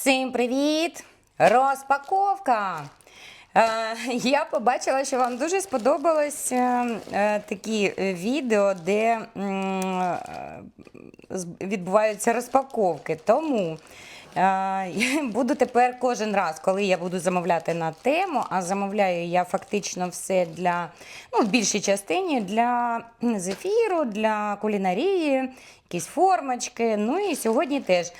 Всім привіт! Розпаковка! Е, я побачила, що вам дуже сподобалось е, е, такі відео, де відбуваються розпаковки. Тому буду тепер кожен раз, коли я буду замовляти на тему, а замовляю я фактично все для, ну, в більшій частині для зефіру, для кулінарії, якісь формочки. Ну і сьогодні теж.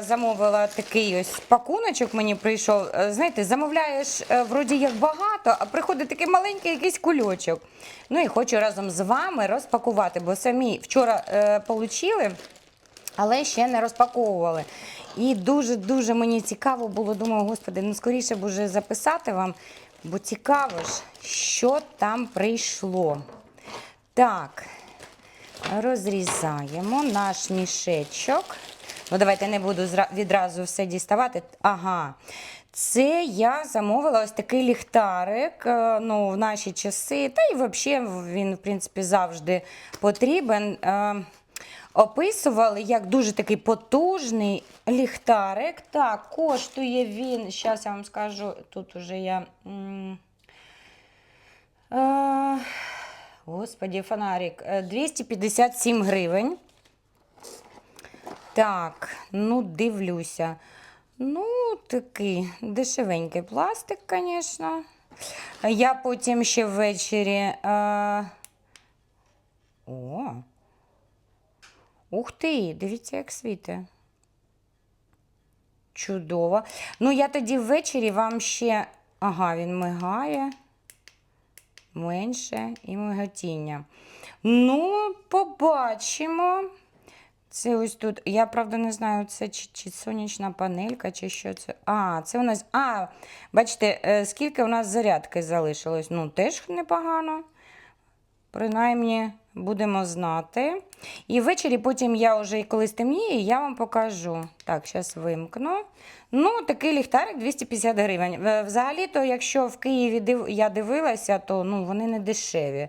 Замовила такий ось пакуночок, мені прийшов. Е, Знаєте, замовляєш е, вроді як багато, а приходить такий маленький якийсь кульочок. Ну і хочу разом з вами розпакувати, бо самі вчора е, получили, але ще не розпаковували. І дуже-дуже мені цікаво було. Думаю, господи, ну скоріше б уже записати вам, бо цікаво ж, що там прийшло. Так, розрізаємо наш мішечок. Ну, давайте не буду відразу все діставати. Ага. Це я замовила ось такий ліхтарик. е, Ну, в наші часи, та й взагалі він, в принципі, завжди потрібен. Е, Описували як дуже такий потужний ліхтарик. Так, коштує він. Зараз я вам скажу, тут уже я. е, Господі, фонарик. Е, 257 гривень. Так, ну дивлюся. Ну, такий дешевенький пластик, звісно. Я потім ще ввечері. Е... О. Ух ти, дивіться, як світе. Чудово. Ну, я тоді ввечері вам ще. Ага, він мигає. Менше і миготіння. Ну, побачимо. Це ось тут. Я правда не знаю, це чи, чи сонячна панелька, чи що це. А, це у нас. А, бачите, е, скільки у нас зарядки залишилось. Ну, теж непогано. Принаймні, будемо знати. І ввечері потім я вже, коли стемніє, я вам покажу. Так, зараз вимкну. Ну, такий ліхтарик 250 гривень. Е, Взагалі-то, якщо в Києві див... я дивилася, то ну, вони не дешеві.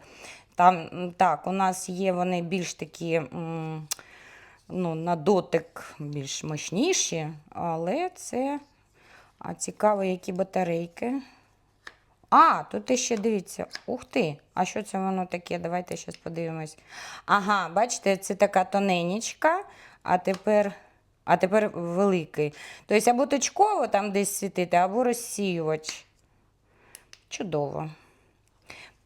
Там, так, у нас є вони більш такі. м, ну, на дотик більш мощніші, але це а цікаво, які батарейки. А, тут ще дивіться. Ух ти! А що це воно таке? Давайте зараз подивимось. Ага, бачите, це така тоненечка, а тепер, а тепер великий. Тобто або точково там десь світити, або розсіювач. Чудово.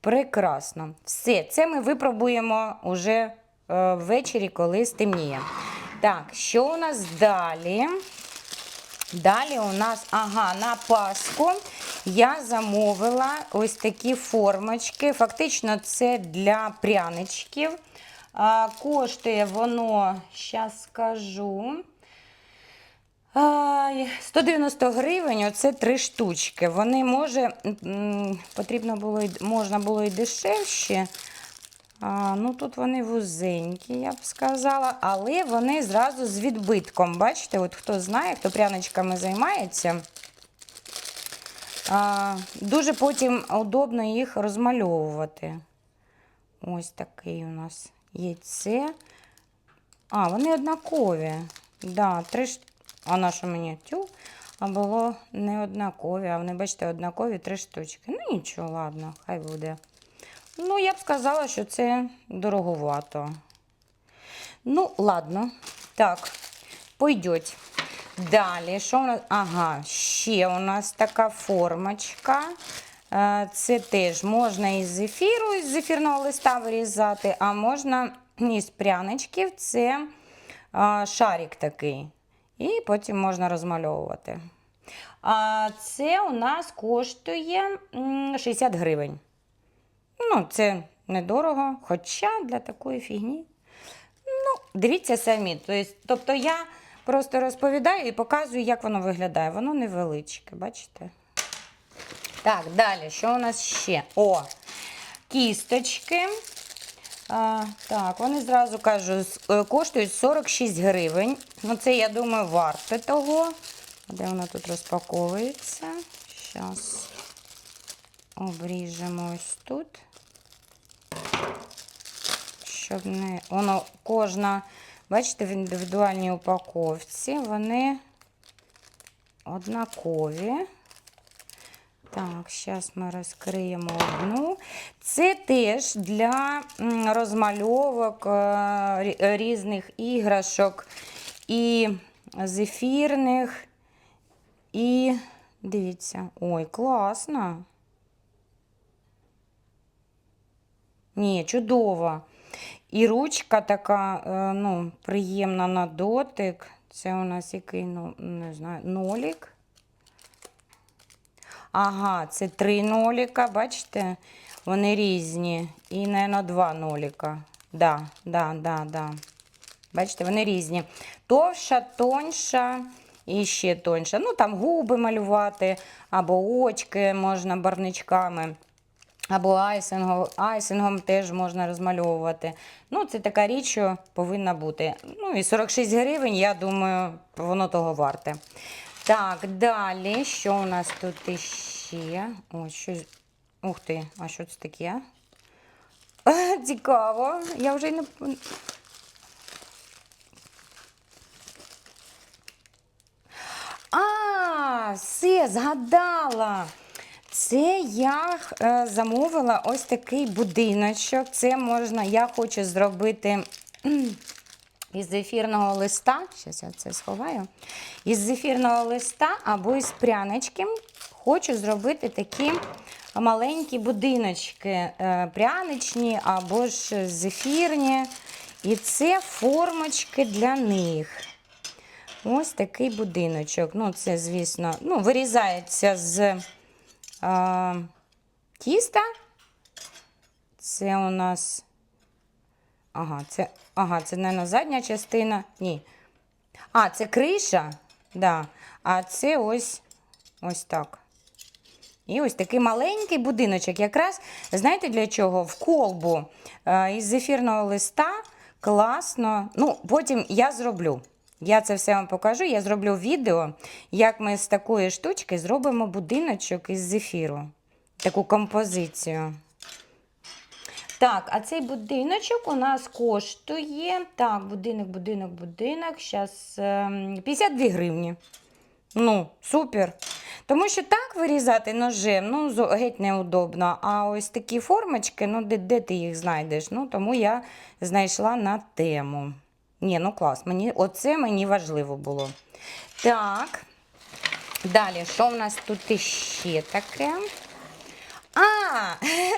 Прекрасно. Все, це ми випробуємо уже ввечері, коли стемніє. Так, що у нас далі? Далі у нас, ага, на Пасху я замовила ось такі формочки. Фактично, це для пряничків. Коштує воно, зараз скажу. 190 гривень, оце три штучки. Вони може, потрібно було, можна було і дешевші. А, ну тут вони вузенькі, я б сказала, але вони зразу з відбитком. Бачите, от хто знає, хто пряничками займається. А, дуже потім удобно їх розмальовувати. Ось такий у нас яйце. А, вони однакові. Да, три. А на що мені тю? А було не однакові, а вони, бачите, однакові три штучки. Ну нічого, ладно, хай буде. Ну, я б сказала, що це дороговато. Ну, ладно. Так, пойдеть. Далі, що у нас? Ага, ще у нас така формочка. Е, Це теж можна із зефіру, із зефірного листа вирізати, а можна із пряничків. Це шарик такий. І потім можна розмальовувати. А це у нас коштує 60 гривень. Ну, це недорого, хоча для такої фігні. Ну, дивіться самі. Тобто, тобто я просто розповідаю і показую, як воно виглядає. Воно невеличке, бачите? Так, далі, що у нас ще? О, кісточки. А, так, вони зразу кажу, е, коштують 46 гривень. Ну, це, я думаю, варто того. Де воно тут розпаковується? Зараз обріжемо ось тут. Щоб не. Воно кожна, бачите, в індивідуальній упаковці вони однакові. Так, зараз ми розкриємо одну. Це теж для розмальовок е, різних іграшок і зефірних. І дивіться, ой, класно. Ні, чудово. І ручка така, е, ну, приємна на дотик. Це у нас який, ну, не знаю, нолік. Ага, це три ноліка, бачите? Вони різні. І, мабуть, два ноліка. Да, да, да, да. Бачите, вони різні. Товша, тоньша і ще тоньша. Ну, там губи малювати, або очки можна барвничками. Або айсингом, айсингом теж можна розмальовувати. Ну, це така річ, що повинна бути. Ну і 46 гривень, я думаю, воно того варте. Так, далі, що у нас тут іще? Ось щось. Ух ти, а що це таке? Цікаво. Я вже й не. А, все, згадала. Це я е, замовила ось такий будиночок. Це можна, я хочу зробити із зефірного листа. Зараз я це сховаю. Із зефірного листа або із прянички. Хочу зробити такі маленькі будиночки, е, пряничні або ж зефірні. І це формочки для них. Ось такий будиночок. Ну, це, звісно, ну, вирізається з а, тіста. Це у нас. Ага, це, ага, це, мабуть, задня частина. Ні. А, це криша. Да. А це ось ось так. І ось такий маленький будиночок. Якраз, знаєте для чого? В колбу е, із зефірного листа класно. Ну, потім я зроблю. Я це все вам покажу. Я зроблю відео, як ми з такої штучки зробимо будиночок із зефіру. Таку композицію. Так, а цей будиночок у нас коштує. Так, будинок, будинок, будинок. Зараз 52 гривні. Ну, супер. Тому що так вирізати ножем, ну, геть неудобно. А ось такі формочки, ну, де, де ти їх знайдеш? Ну, тому я знайшла на тему. Ні, ну клас, мені, оце мені важливо було. Так. Далі, що в нас тут іще таке? А,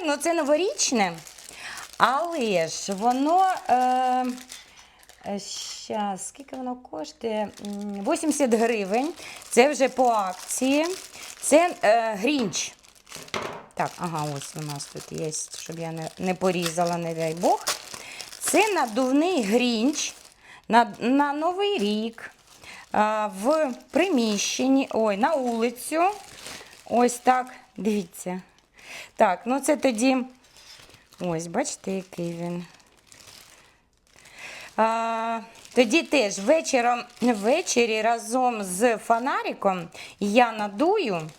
ну це новорічне. Але ж воно. Е, Щас, скільки воно коштує? 80 гривень. Це вже по акції. Це е, грінч. Так, ага, ось у нас тут є, щоб я не, не порізала, не дай Бог. Це надувний грінч на, на Новий рік в приміщенні, ой, на вулицю. Ось так, дивіться. Так, ну це тоді. Ось, бачите, який він. А, тоді теж вечором, ввечері разом з фонариком я надую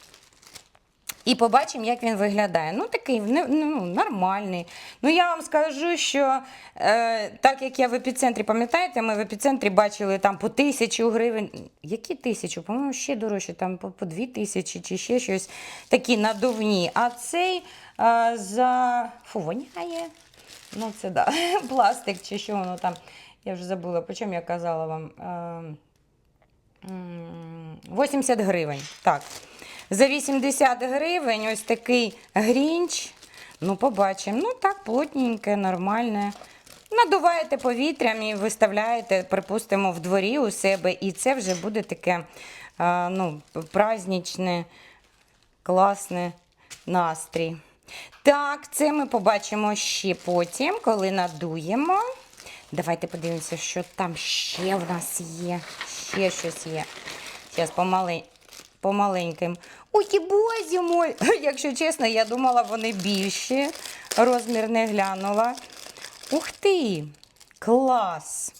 і побачимо, як він виглядає. Ну, такий ну, нормальний. Ну, я вам скажу, що е, так як я в епіцентрі, пам'ятаєте, ми в епіцентрі бачили там по тисячу гривень. Які тисячу? По-моєму, ще дорожче, там по, по дві тисячі чи ще щось такі надувні. А цей е, за фу, воняє. Ну, це да, пластик чи що воно там. Я вже забула, по чому я казала вам. Е, 80 гривень. Так. За 80 гривень ось такий грінч. Ну, побачимо. Ну, так, плотненьке, нормальне. Надуваєте повітрям і виставляєте, припустимо, в дворі у себе. І це вже буде таке ну, праздничне, класне настрій. Так, це ми побачимо ще потім, коли надуємо. Давайте подивимося, що там ще в нас є. Ще щось є. Зараз помалень... помаленьким. Ой, бозі мой! Якщо чесно, я думала, вони більші. Розмір не глянула. Ух ти! Клас!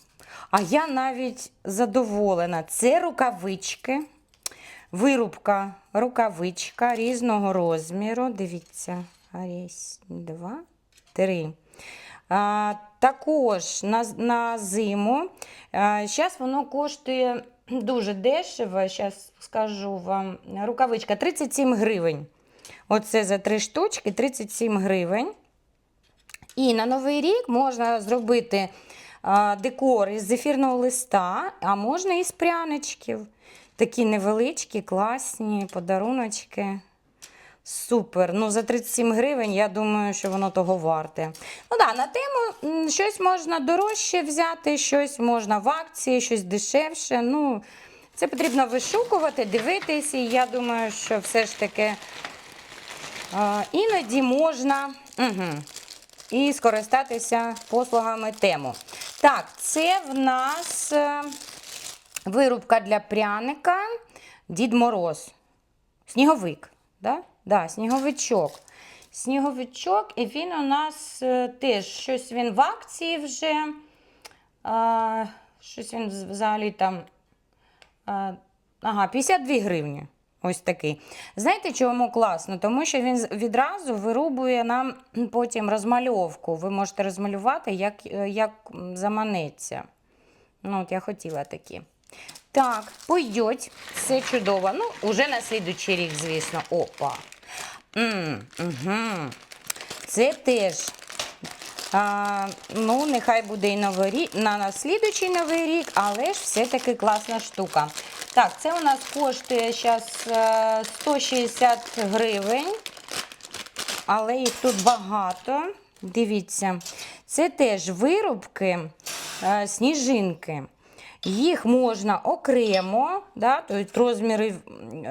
А я навіть задоволена. Це рукавички. Вирубка рукавичка різного розміру. Дивіться, раз, два, три. А, також на, на зиму. Зараз воно коштує дуже дешево. Зараз скажу вам. Рукавичка 37 гривень. Оце за три штучки 37 гривень. І на Новий рік можна зробити декор із зефірного листа, а можна із пряничків. Такі невеличкі, класні подаруночки. Супер. Ну, за 37 гривень, я думаю, що воно того варте. Ну да, на тему щось можна дорожче взяти, щось можна в акції, щось дешевше. Ну, це потрібно вишукувати, дивитись, і я думаю, що все ж таки а, іноді можна угу, і скористатися послугами тему. Так, це в нас е, вирубка для пряника Дід Мороз. Сніговик. Да? Да, сніговичок. Сніговичок, і він у нас е, теж щось він в акції вже. А, щось він взагалі там. А, ага, 52 гривні. Ось такий. Знаєте, чому класно? Тому що він відразу вирубує нам потім розмальовку. Ви можете розмалювати, як, е, як заманеться. Ну, от я хотіла такі. Так, пойдеть. Все чудово. Ну, уже на слідуючий рік, звісно. Опа. М. Це теж. А, ну, нехай буде і новий рік, на, на новий рік, але ж все-таки класна штука. Так, це у нас коштує зараз 160 гривень, але їх тут багато. Дивіться, це теж вирубки, е, сніжинки. Їх можна окремо, да, тобто розміри,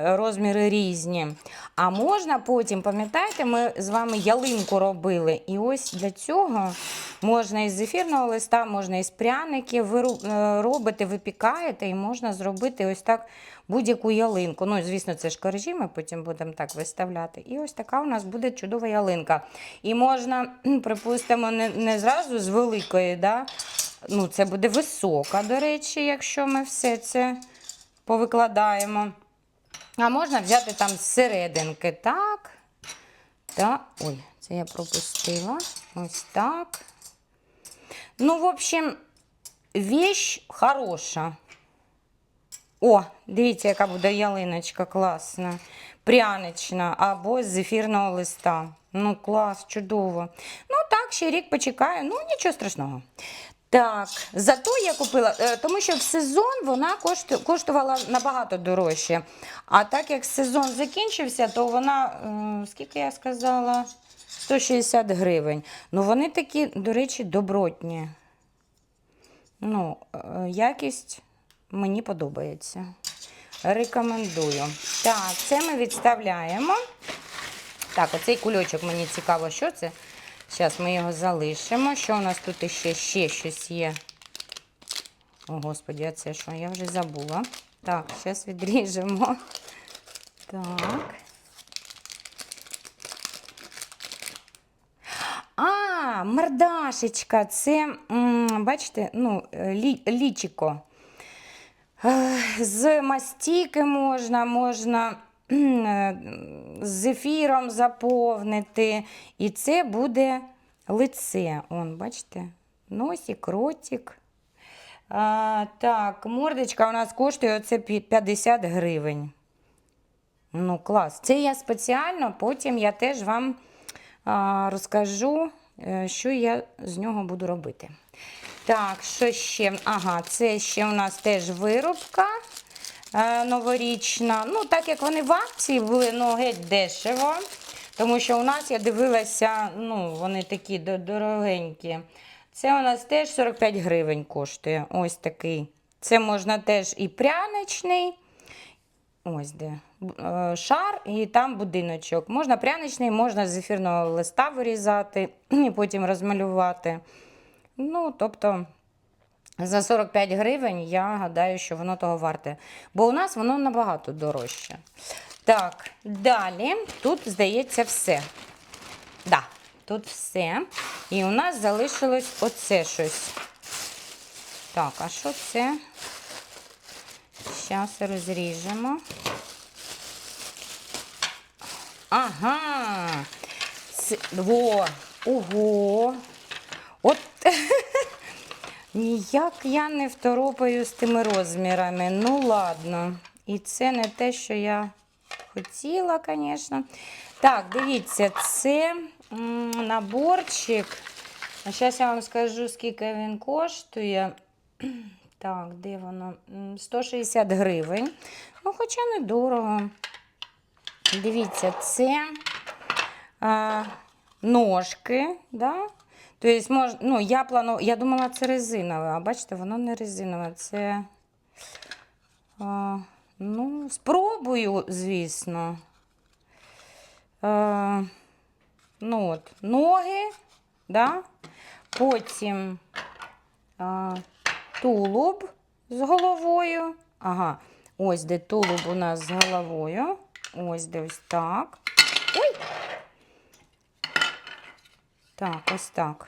розміри різні. А можна потім, пам'ятаєте, ми з вами ялинку робили. І ось для цього можна із зефірного листа, можна із пряників. Ви е, робите, випікаєте і можна зробити ось так будь-яку ялинку. Ну, звісно, це ж коржі, ми потім будемо так виставляти. І ось така у нас буде чудова ялинка. І можна, припустимо, не, не зразу з великої, да, Ну, це буде висока, до речі, якщо ми все це повикладаємо. А можна взяти там з серединки. Так. Так. Ой, це я пропустила. Ось так. Ну, в общем, вещь хороша. О, дивіться, яка буде ялиночка класна. Прянична або з зефірного листа. Ну, клас, чудово. Ну, так, ще рік почекаю. Ну, нічого страшного. Так, зато я купила, е, тому що в сезон вона коштувала набагато дорожче. А так як сезон закінчився, то вона, скільки я сказала, 160 гривень. Ну, вони такі, до речі, добротні. Ну, е, якість мені подобається. Рекомендую. Так, це ми відставляємо. Так, оцей кульочок мені цікаво, що це. Зараз ми його залишимо. Що у нас тут іще ще щось є? О, Господі, а це що? Я вже забула. Так, зараз відріжемо. Так. А, мордашечка, це, бачите, ну, е, лі, лічико. З мастіки можна, можна з зефіром заповнити. І це буде лице. Он, бачите? Носик, ротик. А, так, мордочка у нас коштує оце 50 гривень. Ну, клас. Це я спеціально, потім я теж вам а, розкажу, е, що я з нього буду робити. Так, що ще? Ага, це ще у нас теж вирубка е, новорічна. Ну, так як вони в акції були, ну, геть дешево. Тому що у нас, я дивилася, ну, вони такі дорогенькі. Це у нас теж 45 гривень коштує. Ось такий. Це можна теж і пряничний. Ось де е, шар, і там будиночок. Можна пряничний, можна з зефірного листа вирізати і потім розмалювати. Ну, тобто, за 45 гривень я гадаю, що воно того варте. Бо у нас воно набагато дорожче. Так, далі тут, здається, все. Да, тут все. І у нас залишилось оце щось. Так, а що це? Зараз розріжемо. Ага. Це, во, ого. От Ніяк я не второпаю з тими розмірами. Ну, ладно. І це не те, що я хотіла, звісно. Так, дивіться, це наборчик. А зараз я вам скажу, скільки він коштує. Так, де воно? 160 гривень. Ну, хоча недорого. Дивіться, це а, ножки, да? Тобто, мож, ну, я плану, я думала, це резинове, а бачите, воно не резинове. Це. А, ну, спробую, звісно. А, ну от, ноги, да? потім а, тулуб з головою. Ага, ось де тулуб у нас з головою. Ось де ось так. Ой! Так, ось так.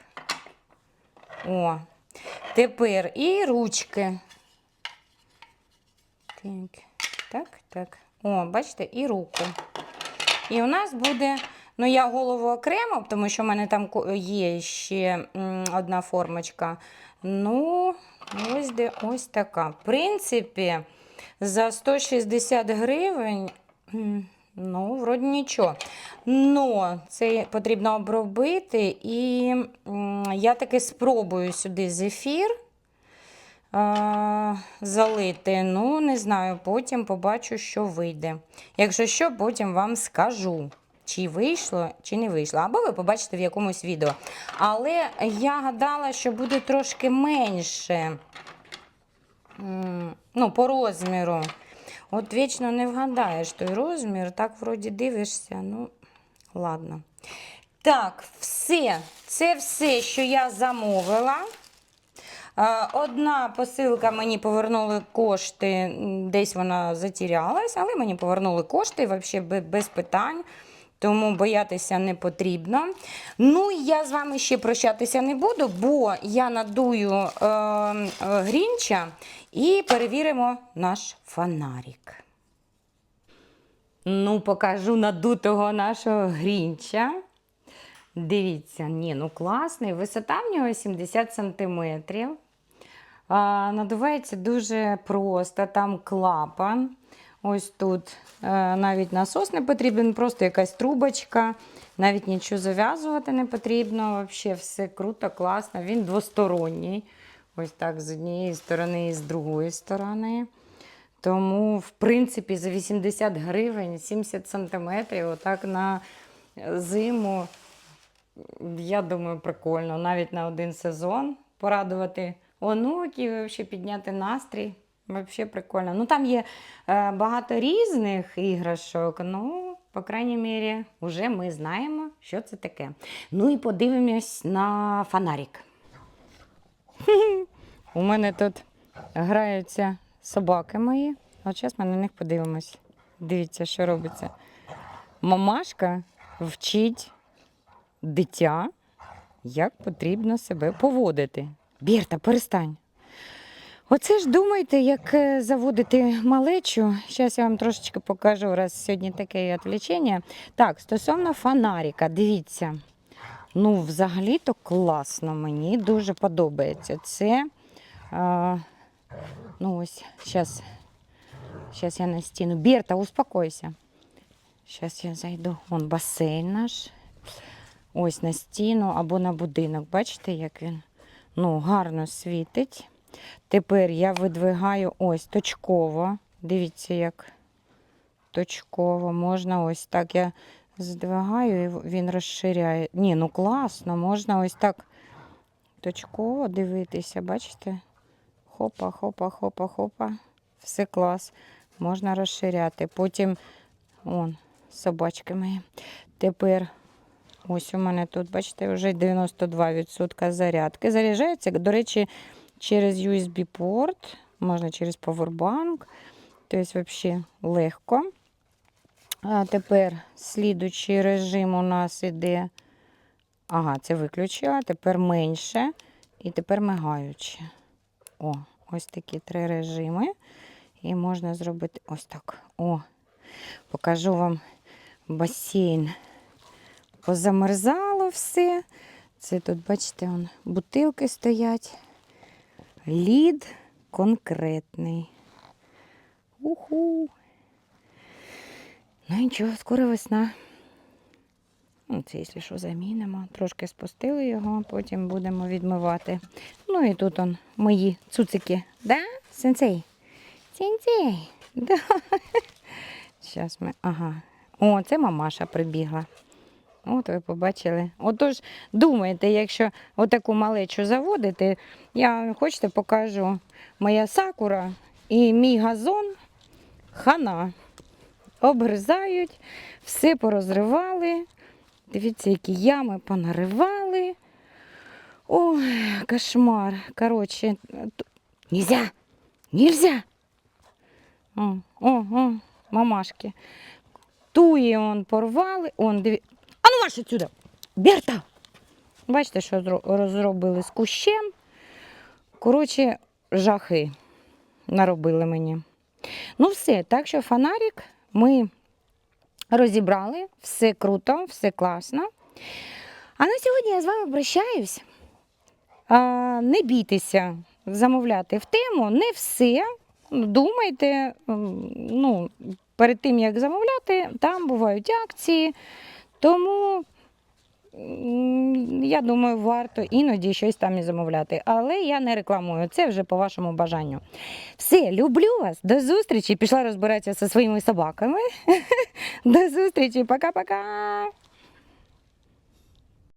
О. Тепер і ручки. Так, так, так. О, бачите, і руку. І у нас буде, ну я голову окремо, тому що в мене там є ще одна формочка. Ну, ось де ось така. В принципі, за 160 гривень, ну, вроді нічого. Но це потрібно обробити, і я таки спробую сюди зефір а, залити. Ну, не знаю, потім побачу, що вийде. Якщо що, потім вам скажу, чи вийшло, чи не вийшло. Або ви побачите в якомусь відео. Але я гадала, що буде трошки менше. Ну, по розміру. От вічно не вгадаєш той розмір, так вроді дивишся, ну, ладно. Так, все. Це все, що я замовила. Е, Одна посилка мені повернули кошти, десь вона затірялась, але мені повернули кошти взагалі без питань. Тому боятися не потрібно. Ну, я з вами ще прощатися не буду, бо я надую е, е, грінча і перевіримо наш фонарик. Ну, покажу надутого нашого грінча. Дивіться, ні, ну класний. Висота в нього 70 сантиметрів. А, надувається дуже просто, там клапан. Ось тут е, навіть насос не потрібен, просто якась трубочка. Навіть нічого зав'язувати не потрібно. Взагалі все круто, класно. Він двосторонній. Ось так з однієї сторони і з другої сторони. Тому, в принципі, за 80 гривень, 70 сантиметрів, отак на зиму, я думаю, прикольно. Навіть на один сезон порадувати онуків, взагалі підняти настрій. Взагалі прикольно. Ну, там є е, багато різних іграшок, ну, по крайній мірі, вже ми знаємо, що це таке. Ну і подивимось на фонарик. У мене тут граються собаки мої. От зараз ми на них подивимось. Дивіться, що робиться. Мамашка вчить дитя, як потрібно себе поводити. Бірта, перестань. Оце ж думайте, як е, заводити малечу. Зараз я вам трошечки покажу, раз сьогодні таке відвлечення. Так, стосовно фонарика, дивіться. Ну, взагалі-то класно, мені дуже подобається. Це, а, ну ось, зараз, зараз я на стіну. Берта, успокойся. Зараз я зайду. Вон басейн наш. Ось на стіну або на будинок. Бачите, як він ну, гарно світить. Тепер я видвигаю ось точково. Дивіться, як точково. Можна ось так я здвигаю і він розширяє. Ні, ну класно, можна ось так точково дивитися, бачите? Хопа, хопа, хопа, хопа. Все клас. Можна розширяти. Потім, он, собачки мої. Тепер ось у мене тут, бачите, вже 92% зарядки. Заряджається, до речі, через USB-порт, можна через Powerbank. Тобто, взагалі легко. А тепер слідуючий режим у нас іде. Ага, це виключила, тепер менше і тепер мигаючи. О, ось такі три режими. І можна зробити ось так. О, покажу вам басейн. Позамерзало все. Це тут, бачите, вон, бутилки стоять. Лід конкретний. Уху. Ну нічого, скоро весна. Ну, це, якщо що, замінимо. Трошки спустили його, потім будемо відмивати. Ну і тут он мої цуцики. Да, сенсей? Сенсей. Да. Зараз ми. Ага. О, це мамаша прибігла. От ви побачили. Отож, думайте, якщо отаку малечу заводити, я хочете покажу моя сакура і мій газон хана. Обгризають, все порозривали. Дивіться, які ями понаривали. Ой, кошмар. Коротше, нельзя! Нельзя! О, о, о, мамашки. Туї он порвали. Он, диві... А ну марш отсюда! Берта! Бачите, що розробили з кущем. Коротше, жахи наробили мені. Ну, все, так що фонарик ми розібрали, все круто, все класно. А на сьогодні я з вами прощаюсь. Не бійтеся замовляти в тему, не все. Думайте, ну, перед тим як замовляти, там бувають акції. Тому я думаю, варто іноді щось там і замовляти. Але я не рекламую, це вже по вашому бажанню. Все, люблю вас, до зустрічі. Пішла розбиратися зі своїми собаками. До зустрічі, пока-пока.